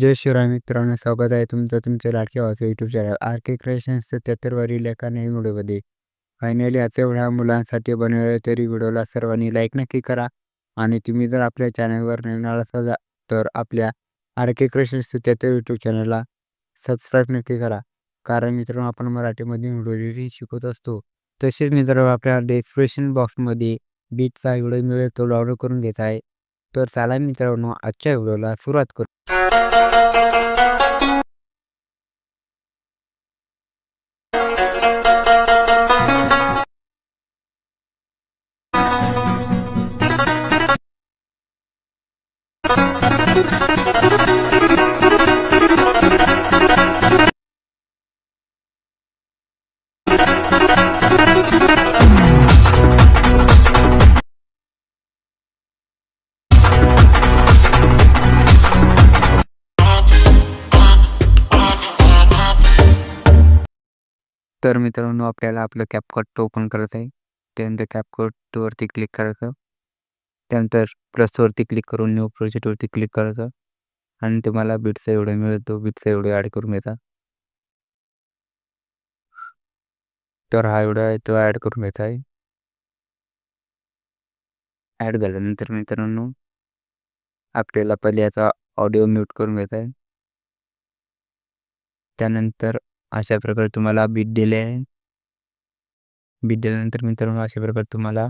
जय शिवराय मित्रांनो स्वागत आहे तुमचं तुमच्या लाडक्या वाचू YouTube channel R K creations सत्याहत्तरवरील एका नवीन व्हिडिओमध्ये. फायनली आजच्या एवढ्या मुलांसाठी बनवले तरी व्हिडिओला सर्वांनी लाईक नक्की करा. आणि तुम्ही जर आपल्या चॅनलवर नवीन आला असाल तर आपल्या आर के क्रिएशन्स सत्याहत्तर यूट्यूब चॅनलला सबस्क्राईब नक्की करा. कारण मित्रांनो आपण मराठीमध्ये व्हिडिओ शिकवत असतो. तसेच मित्रांनो आपल्या डिस्क्रिप्शन बॉक्समध्ये बीटचा व्हिडिओ मिळेल तो डाउनलोड करून घेत आहे. तर चला मित्रांनो आजच्या व्हिडिओला सुरुवात करू. तर मित्रांनो आपल्याला आपलं कॅपकट ओपन करायचं आहे त्यानंतर कॅपकटवरती क्लिक करायचं. त्यानंतर प्लसवरती क्लिक करून न्यू प्रोजेक्टवरती क्लिक करायचं. आणि तुम्हाला बिटचा एवढं मिळतो बिटचा एवढं ॲड करून घ्यायचा. तर हा एवढा आहे तो ॲड करून घ्यायचा आहे. ॲड झाल्यानंतर मित्रांनो आपल्याला पहिले याचा ऑडिओ म्यूट करून घ्यायचा आहे. त्यानंतर अशा प्रकारे तुम्हाला बीट दिले. आहे बीट दिल्यानंतर मित्रांनो अशा प्रकारे तुम्हाला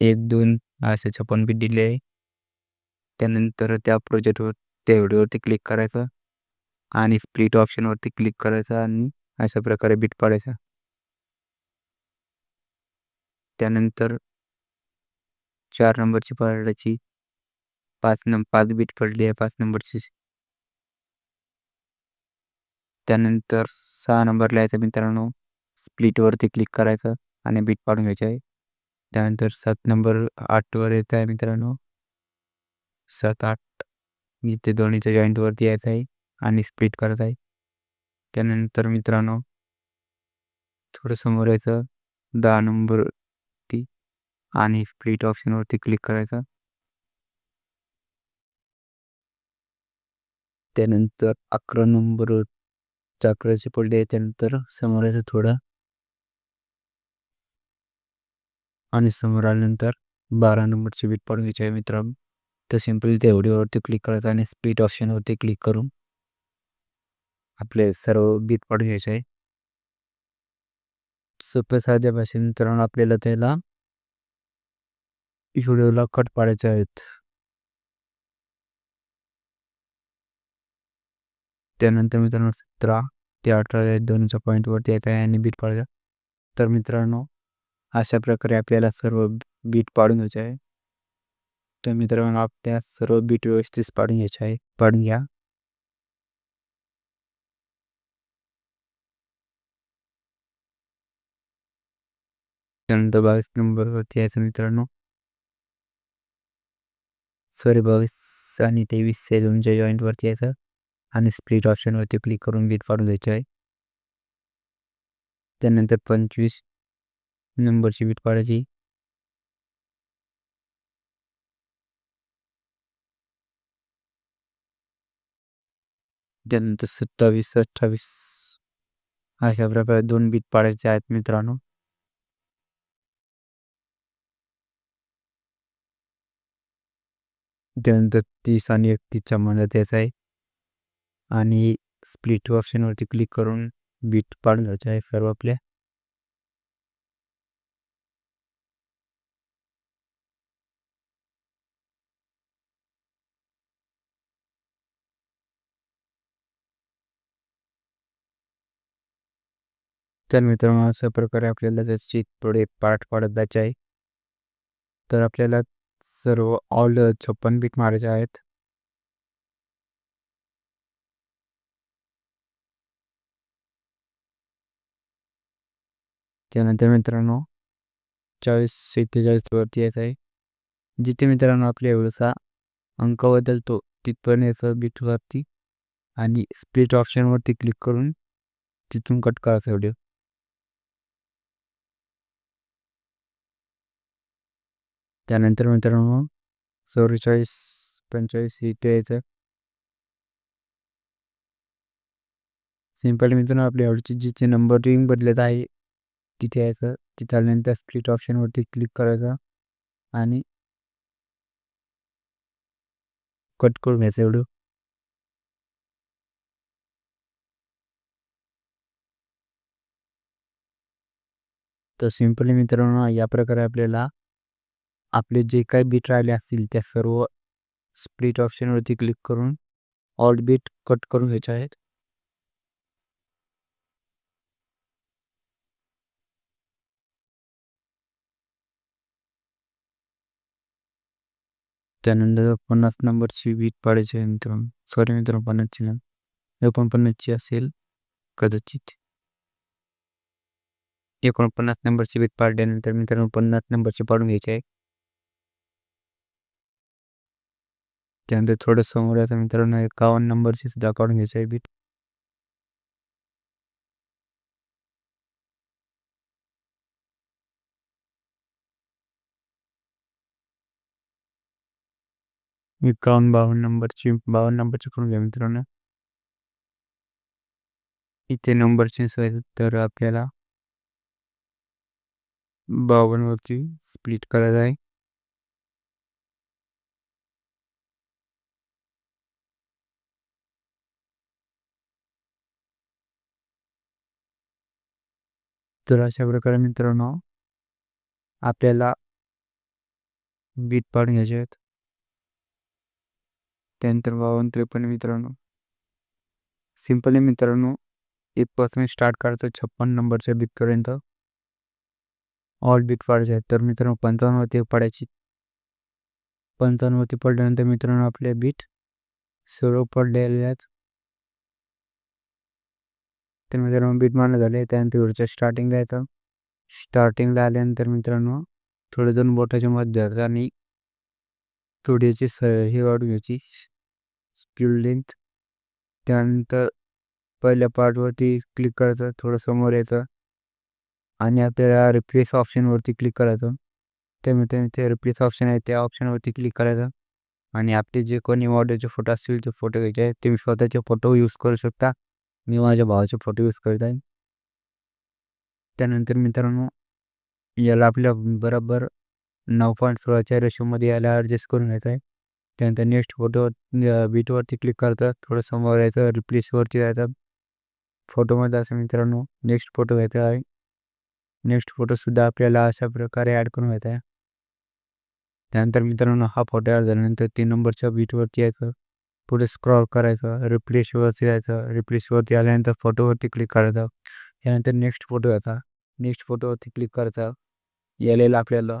एक दोन असे छप्पन बीट दिले. आहे त्यानंतर त्या प्रोजेक्टवर त्या व्हिडिओवरती क्लिक करायचं आणि स्प्लिट ऑप्शनवरती क्लिक करायचं आणि अशा प्रकारे बीट पाडायचा. त्यानंतर चार नंबरची पाडायची. पाच नंबर पाच बीट पडली आहे पाच नंबरची त्यानंतर सहा नंबरला यायचं मित्रांनो. स्प्लिटवरती क्लिक करायचं आणि बीट पाडून घ्यायचं आहे. त्यानंतर सात नंबर आठवर येत आहे मित्रांनो. सात आठ इथे दोन्हीच्या जॉईंटवरती यायचं आहे आणि स्प्लिट करत आहे. त्यानंतर मित्रांनो थोडं समोर यायचं. दहा नंबरवरती आणि स्प्लिट ऑप्शनवरती क्लिक करायचं. त्यानंतर अकरा नंबर चाकराचे पडले त्यानंतर समोर यायचं थोडं. आणि समोर आल्यानंतर बारा नंबरची बीट पाडून घ्यायची आहे मित्रांनो. तर सिम्पली त्या व्हिडिओवरती क्लिक करायचं आणि स्प्लिट ऑप्शनवरती क्लिक करून आपले सर्व बीट पाडून घ्यायचे आहे. सोप्या साध्या भाषेने मित्रांनो आपल्याला त्याला व्हिडिओला कट पाडायचे आहेत. त्यानंतर मित्रांनो सतरा ते अठरा या दोनच्या पॉईंटवरती येत आहे आणि बीट पाडायचा तर मित्रांनो अशा प्रकारे आपल्याला सर्व बीट पाडून घ्यायचे आहे. तर मित्रांनो आपल्या सर्व बीट व्यवस्थित पाडून घ्यायचे आहे. पाडून घ्या. त्यानंतर बावीस नंबरवरती यायचं मित्रांनो. सॉरी बावीस आणि तेवीस या दोनच्या जॉईंटवरती यायचं. आणि स्प्लिट ऑप्शनवरती क्लिक करून बीट पाडून द्यायचं आहे. त्यानंतर पंचवीस नंबरची बीट पाडायची त्यानंतर सत्तावीस अठ्ठावीस अशा प्रकारे दोन बीट पाडायचे आहेत मित्रांनो. त्यानंतर तीस आणि एकतीसच्या मनात यायचं आहे. आणि स्प्लिट ऑप्शनवरती क्लिक करून बीट पाडून घ्यायचे आहे सर्व आपल्या. तर मित्रांनो अशा प्रकारे आपल्याला त्याची थोडे पार्ट पाडत जायचे आहे. तर आपल्याला सर्व ऑल छप्पन बीट मारायचे आहेत. त्यानंतर मित्रांनो चाळीस सेहेचाळीस वरती यायचं आहे जिथे मित्रांनो आपल्या एवढसा अंक बदलतो तिथपर्यंत यायचं बीटवरती आणि स्प्लिट ऑप्शनवरती क्लिक करून तिथून कट करायचा व्हिडिओ त्यानंतर मित्रांनो चौवेचाळीस पंचेचाळीस इथे यायचं सिंपल मित्रांनो आपल्या आवडीची जिथे नंबरिंग बदलत आहे तिथे यायचं तिथे आल्यानंतर स्प्लिट ऑप्शनवरती क्लिक करायचं आणि कट करून घ्यायचं एवढं. तर सिंपली मित्रांनो या प्रकारे आपल्याला आपले जे काही बीट राहिले असतील त्या सर्व स्प्लिट ऑप्शनवरती क्लिक करून ऑल बीट कट करून घ्यायचे आहेत. त्यानंतर पन्नास नंबरची बीट पाडायची आहे मित्रांनो. सॉरी मित्रांनो पन्नासची ना एकोणपन्नासची असेल. कदाचित. एकोणपन्नास नंबरची बीट पाडल्यानंतर मित्रांनो पन्नास नंबरची पाडून घ्यायची आहे. त्यानंतर थोडं समोर आता मित्रांनो एकावन्न नंबरची सुद्धा काढून घ्यायची आहे बीट एकावन्न बावन्न नंबरची बावन्न नंबरची करून घ्या मित्रांनो? इथे नंबर चेंज तर आपल्याला बावन्नवरती स्प्लिट करायचं आहे. तर अशा प्रकारे मित्रांनो आपल्याला बीट पाडून घ्यायचे आहेत. त्यानंतर बावन्न त्रेपन्न मित्रांनो. सिंपली मित्रांनो एकपासून स्टार्ट करायचं छप्पन नंबरच्या बीटपर्यंत. ऑल बीट पाडायचे आहेत. तर मित्रांनो पंचावन्नवरती पडायची. पंचावन्नवरती पडल्यानंतर मित्रांनो आपले बीट सर्व पडलेले आहेत तर मित्रांनो बीट मारलं झाले. त्यानंतर वरच्या स्टार्टिंगला येतं. स्टार्टिंगला आल्यानंतर मित्रांनो थोडे दोन बोटाच्या मध्ये आणि थोडीची स हे वाढून घ्यायची. स्पीड लेंथ त्यानंतर पहिल्या पार्टवरती क्लिक करायचं थोडं समोर यायचं. आणि आपल्याला रिप्लेस ऑप्शनवरती क्लिक करायचं. त्यामुळे ते रिप्लेस ऑप्शन आहे त्या ऑप्शनवरती क्लिक करायचं. आणि आपले जे कोणी मॉडेलचे फोटो असतील ते फोटो घ्यायचे आहेत. तुम्ही स्वतःचे फोटो यूज करू शकता. मी माझ्या भावाचे फोटो यूज करत आहे. त्यानंतर मित्रांनो याला आपल्या बरोबर नऊ पॉईंट सोळाच्या रेशोमध्ये याला ॲडजस्ट करून घ्यायचं आहे. त्यानंतर नेक्स्ट फोटो बीटवरती क्लिक करतात थोडं समोर यायचं रिप्लेसवरती जायचं. फोटोमध्ये असं मित्रांनो नेक्स्ट फोटो घ्यायचा आहे. नेक्स्ट फोटोसुद्धा आपल्याला अशा प्रकारे ॲड करून घ्यायचा आहे. त्यानंतर मित्रांनो हा फोटो ॲड झाल्यानंतर तीन नंबरच्या बीटवरती यायचं. पुढे स्क्रॉल करायचं रिप्लेसवरती जायचं रिप्लेसवरती आल्यानंतर फोटोवरती क्लिक करायचं. त्यानंतर नेक्स्ट फोटो घ्यायचा. नेक्स्ट फोटोवरती क्लिक करायचा. यायला आपल्याला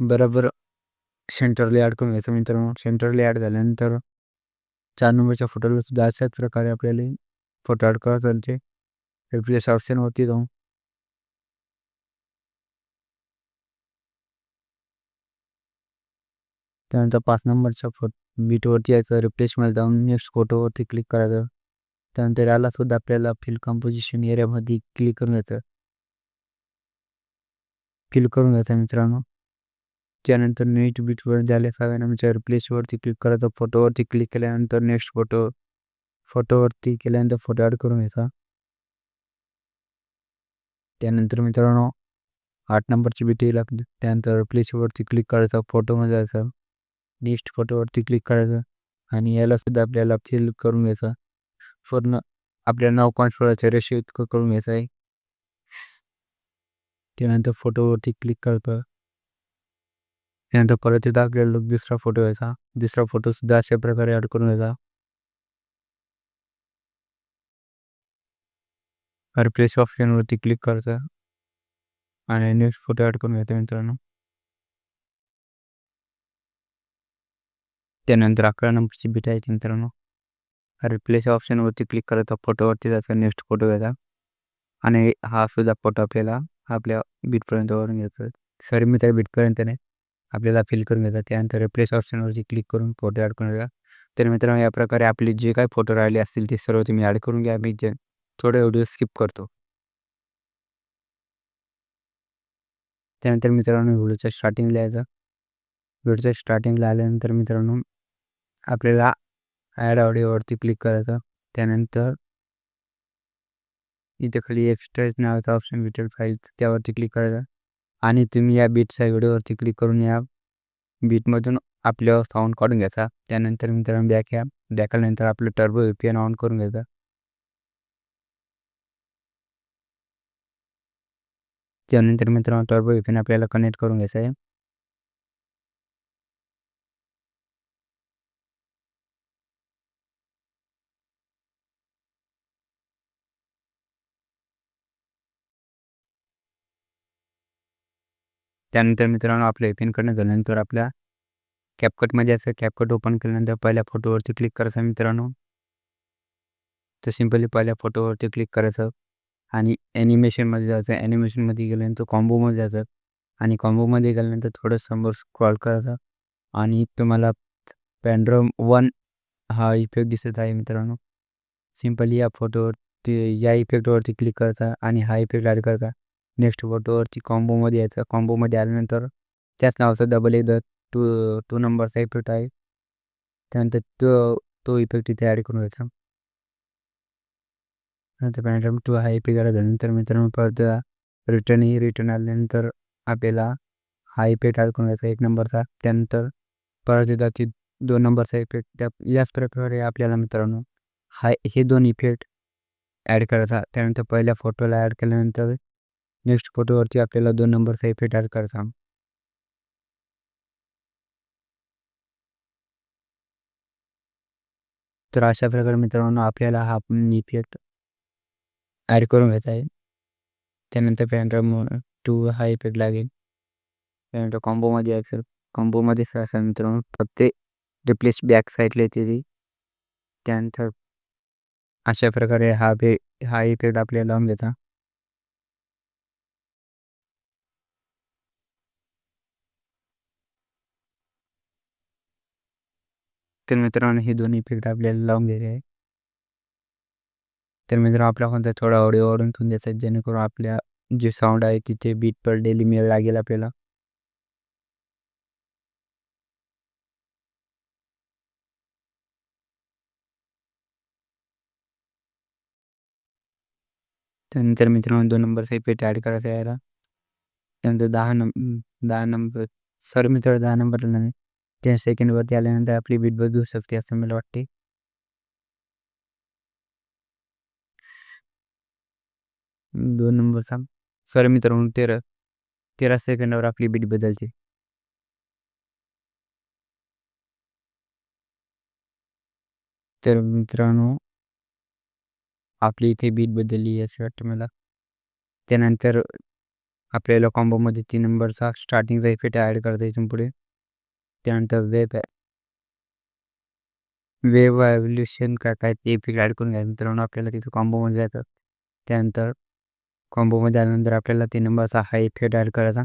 बरोबर सेंटरला ॲड करून घ्यायचं मित्रांनो सेंटरला ॲड झाल्यानंतर चार नंबरच्या फोटोला सुद्धा अशाच प्रकारे आपल्याला फोटो ॲड करायचा चालते रिप्लेस ऑप्शनवरती जाऊन. त्यानंतर पाच नंबरच्या फोट बीटवरती यायचं. रिप्लेसमध्ये जाऊन नेक्स्ट फोटोवरती क्लिक करायचं. त्यानंतर याला सुद्धा आपल्याला फिल कंपोजिशन एरियामध्ये क्लिक करून घ्यायचं. फिल करून घ्यायचं मित्रांनो. त्यानंतर नेक्स्ट बीटवर झाल्या सगळ्यांना रिप्लेसवरती क्लिक करायचं फोटोवरती क्लिक केल्यानंतर नेक्स्ट फोटो फोटोवरती केल्यानंतर फोटो ॲड करून घ्यायचा. त्यानंतर मित्रांनो आठ नंबरची बीट येईल आपली त्यानंतर रिप्लेसवरती क्लिक करायचा फोटोमध्ये जायचं. नेक्स्ट फोटोवरती क्लिक करायचं. आणि याला सुद्धा आपल्याला फिल करून घ्यायचा. पूर्ण आपल्या नाव कॉन्फरन्सच्या रेशो इतकं करून घ्यायचं आहे. त्यानंतर फोटोवरती क्लिक करतं. त्यानंतर परत येतं आपल्याला दुसरा फोटो घ्यायचा दुसरा फोटोसुद्धा अशा प्रकारे ॲड करून घ्यायचा रिप्लेस ऑप्शनवरती क्लिक करतो आणि नेक्स्ट फोटो ॲड करून घ्यायचा मित्रांनो त्यानंतर अकरा नंबरची बीट आहे मित्रांनो रिप्लेस ऑप्शनवरती क्लिक करायचा फोटोवरती जायचा नेक्स्ट फोटो घ्यायचा आणि हा सुद्धा फोटो आपल्याला आपल्या बीटपर्यंत वरून घ्यायचा सर मी त्या बीटपर्यंत नाही आपल्याला फिल करून घ्यायचा त्यानंतर रिप्लेस ऑप्शनवरती क्लिक करून फोटो ॲड करून घ्या तर मित्रांनो या प्रकारे आपले जे काही फोटो राहिले असतील ते सर्व तुम्ही ॲड करून घ्या. मी जे थोडे व्हिडिओ स्किप करतो. त्यानंतर मित्रांनो व्हिडिओच्या स्टार्टिंगला यायचं. व्हिडिओच्या स्टार्टिंगला आल्यानंतर मित्रांनो आपल्याला ॲड ऑडिओवरती क्लिक करायचं. त्यानंतर इथे खाली एक्स्ट्राज नावाचा ऑप्शन भेटेल. फाईल त्यावरती क्लिक करायचं. आणि तुम्ही या बीटच्या व्हिडिओवरती क्लिक करून या बीटमधून आपलं साऊंड काढून घ्यायचा. त्यानंतर मित्रांनो बॅक या. बॅक आल्यानंतर आपलं turbo V P N on करून घ्यायचं. त्यानंतर मित्रांनो टर्बो व्ही पी एन आपल्याला कनेक्ट करून घ्यायचं आहे. त्यानंतर मित्रांनो आपलं ए झाल्यानंतर आपल्या कॅपकटमध्ये असं कॅपकट ओपन केल्यानंतर पहिल्या फोटोवरती क्लिक करायचं मित्रांनो. तर सिम्पली पहिल्या फोटोवरती क्लिक करायचं आणि ॲनिमेशनमध्ये जायचं. ॲनिमेशनमध्ये गेल्यानंतर कॉम्बोमध्ये जायचं आणि कॉम्बोमध्ये गेल्यानंतर थोडं समोर स्क्रॉल करायचं आणि तुम्हाला पॅन्ड्रम वन हा इफेक्ट दिसत आहे मित्रांनो. सिम्पली या फोटोवरती या इफेक्टवरती क्लिक करायचा आणि हा इफेक्ट ॲड करायचा. नेक्स्ट फोटोवरची कॉम्बोमध्ये यायचं. कॉम्बोमध्ये आल्यानंतर त्याच नावाचा डबल एक टू टू नंबरचा इफेक्ट आहे. त्यानंतर तो तो इफेक्ट इथे ॲड करून घ्यायचा. नंतर पॅन्ड्रम टू हा इफेक्ट आला. झाल्यानंतर मित्रांनो परत रिटर्न ही रिटर्न आल्यानंतर आपल्याला हा इफेक्ट ॲड करून घ्यायचा. एक नंबरचा त्यानंतर परत एकदा ती दोन नंबरचा इफेक्ट त्या याच प्रकारे आपल्याला मित्रांनो हा हे दोन इफेक्ट ॲड करायचा. त्यानंतर पहिल्या फोटोला ॲड केल्यानंतर नेक्स्ट फोटोवरती आपल्याला दोन नंबरचा इफेक्ट ॲड करता. तर अशा प्रकारे मित्रांनो आपल्याला हा इफेक्ट ॲड करून घ्यायचा आहे त्यानंतर पॅन्ड्रम टू हा इफेक्ट लागेल. त्यानंतर कॉम्बोमध्ये असेल कॉम्बोमध्ये असं मित्रांनो फक्त रिप्लेस बॅक साईडला येते ती. त्यानंतर अशा प्रकारे हा बे हा इफेक्ट आपल्याला लावून घ्यायचा तर मित्रांनो हे दोन्ही इफेक्ट आपल्याला लावून घ्यायचे आहे. तर मित्रांनो आपला कोणता थोडा ऑडिओ वाढून ठेवून द्यायचा जेणेकरून आपल्या जे साऊंड आहे तिथे बीट पर डेली मिळ लागेल आपल्याला. त्यानंतर मित्रांनो दोन नंबरचा इफेक्ट ॲड करायचा यायला त्यानंतर दहा नंबर दहा नंबर सर मित्र दहा नंबरला नाही. टेन सेकंडवरती आल्यानंतर आपली बीट बदलू शकते असं मला वाटते दोन नंबर सांग. सॉरी मित्रांनो तेरा तेरा सेकंडावर आपली बीट बदलते. तर मित्रांनो आपली इथे बीट बदलली असं वाटतं मला. त्यानंतर आपल्याला कॉम्बोमध्ये तीन नंबरचा स्टार्टिंगचा इफेक्ट ॲड करता इथून पुढे. त्यानंतर वेब वेब एव्होल्युशन काय काय ते इफेक्ट ॲड करून घ्यायचं मित्रांनो. आपल्याला तिथे कॉम्बोमध्ये जायचं त्यानंतर कॉम्बोमध्ये आल्यानंतर आपल्याला तीन नंबरचा हा इफेक्ट ॲड करायचा.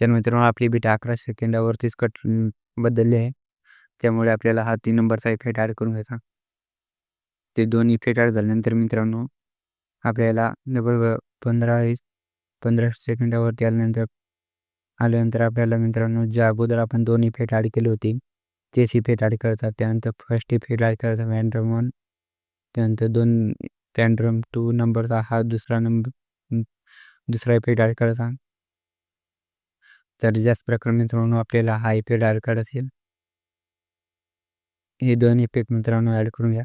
तर मित्रांनो आपली बीट अकरा सेकंडावरतीच कट बदलली आहे. त्यामुळे आपल्याला हा तीन नंबरचा इफेक्ट ॲड करून घ्यायचा. ते दोन इफेक्ट ॲड झाल्यानंतर मित्रांनो आपल्याला नंबर पंधरा पंधरा सेकंडावरती आल्यानंतर आल्यानंतर आपल्याला मित्रांनो ज्या अगोदर आपण दोन इफेक्ट ॲड केले होती तेच फेट ॲड करतात. त्यानंतर फर्स्ट इफेक्ट ॲड करतात पॅन्ड्रम वन. त्यानंतर दोन पॅन्ड्रम टू नंबरचा हा दुसरा नंबर दुसरा इफेक्ट ॲड करतात तर ज्याच प्रकारे मित्रांनो आपल्याला हा फेट ॲड करायचा असेल हे दोन इफेक्ट मित्रांनो ॲड करून घ्या.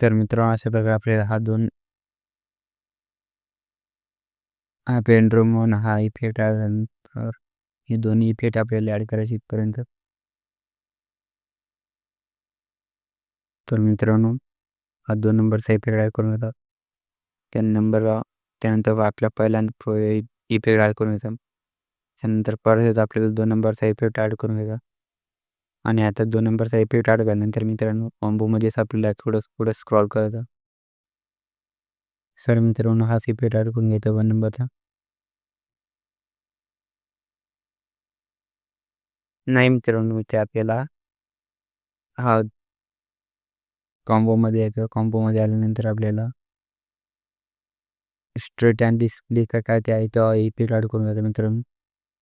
तर मित्रांनो अशा प्रकारे आपल्याला हा दोन हा पेनड्रोम हा इफेक्ट आल्यानंतर हे दोन्ही इफेक्ट आपल्याला ॲड करायचे इथपर्यंत. तर मित्रांनो हा दोन नंबरचा इफेक्ट ॲड करून घेतात त्या नंबर त्यानंतर आपल्या पहिला इफेक्ट ॲड करून घ्यायचा त्यानंतर परत आपल्याला दोन नंबरचा इफेक्ट ॲड करून घ्यायचा आणि आता दोन नंबरचा इफेक्ट अडकल्यानंतर मित्रांनो कॉम्बोमध्येच आपल्याला थोडं थोडं स्क्रॉल करायचं. सर मित्रांनो हाच इफेक्ट करून घेतो वन नंबरचा. नाही मित्रांनो इथे आपल्याला हा कॉम्बोमध्ये येतं. कॉम्बोमध्ये आल्यानंतर आपल्याला स्ट्रेट अँड डिस्प्ले का काय ते आहे तो इफेक्ट ॲड करून घेतो मित्रांनो.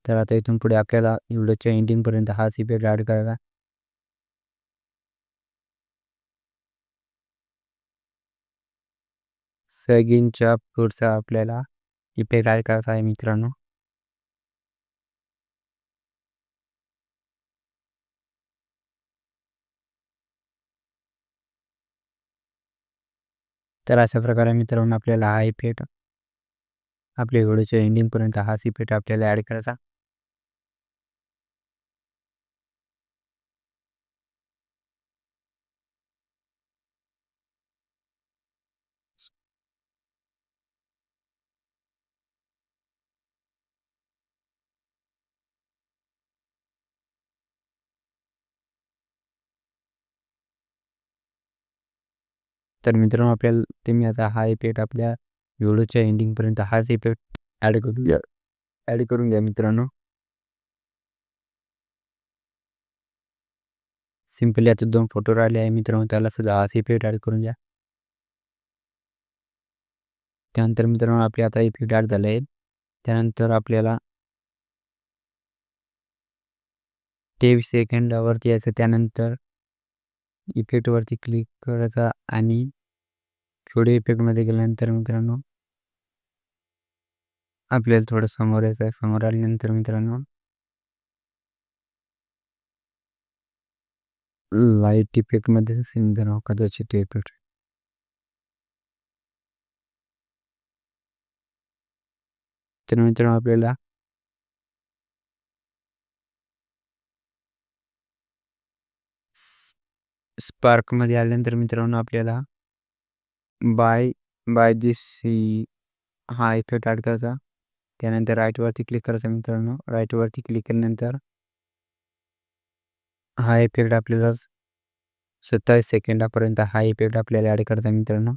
तर आता इथून पुढे आपल्याला व्हिडिओच्या एंडिंगपर्यंत हाच इफेक्ट ॲड करायला सगिनच्या पुढचा आपल्याला इफेक्ट ॲड करायचा आहे मित्रांनो. तर अशा प्रकारे मित्रांनो आपल्याला हा इफेक्ट आपल्या व्हिडिओच्या एंडिंगपर्यंत हाच इफेक्ट आपल्याला ॲड करायचा. तर मित्रांनो आपल्याला तुम्ही आता हा इफेक्ट आपल्या व्हिडिओच्या एंडिंगपर्यंत हाच इफेक्ट ॲड करून घ्या ॲड करून घ्या मित्रांनो. सिम्पली आता दोन फोटो राहिले आहे मित्रांनो त्याला सुद्धा हाच इफेक्ट ॲड करून घ्या. त्यानंतर मित्रांनो आपले आता इफेक्ट ॲड झाले आहे. त्यानंतर आपल्याला तेवीस सेकंदावरती यायचं त्यानंतर इफेक्टवरती क्लिक करायचा आणि थोडे इफेक्टमध्ये गेल्यानंतर मित्रांनो आपल्याला थोडं समोर यायचं आहे. समोर आल्यानंतर मित्रांनो लाइट इफेक्टमध्ये सिंधन कदाचित इफेक्ट तर मित्रांनो आपल्याला स्पार्कमध्ये आल्यानंतर मित्रांनो आपल्याला बाय बाय दिस हा इफेक्ट ॲड करायचा त्यानंतर राईटवरती क्लिक करायचा मित्रांनो. राईटवरती क्लिक केल्यानंतर हा इफेक्ट आपल्याला सत्तावीस सेकंडापर्यंत हा इफेक्ट आपल्याला ॲड करायचा मित्रांनो.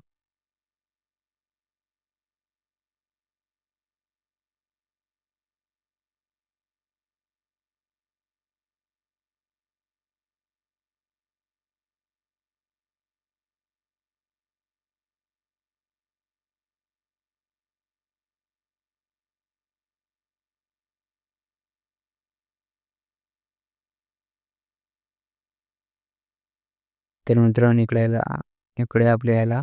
तर मित्रांनो इकडे याला इकडे आपल्या याला.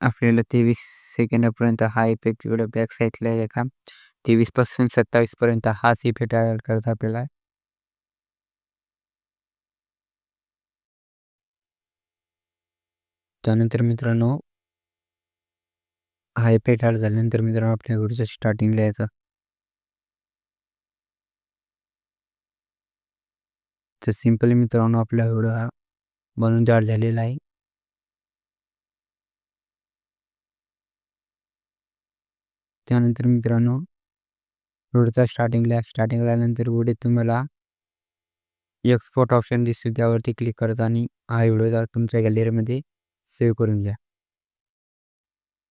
आपल्याला तेवीस सेकंदापर्यंत हा इफेक्ट इकडे बॅक साईडला यायचा तेवीसपासून सत्तावीसपर्यंत हाच इफेक्ट ॲड करत आपल्याला. त्यानंतर मित्रांनो हा इफेक्ट ॲड झाल्यानंतर मित्रांनो आपल्या व्हिडिओच्या स्टार्टिंगला यायचं. तर सिम्पली मित्रांनो आपला व्हिडिओ हा बनून तयार झालेला आहे. त्यानंतर मित्रांनो व्हिडिओचा स्टार्टिंगला स्टार्टिंगला नंतर व्हिडिओ तुम्हाला एक्सपोर्ट ऑप्शन दिसतो त्यावरती क्लिक करायचा आणि हा व्हिडिओ तुमच्या गॅलरीमध्ये सेव्ह करून घ्या.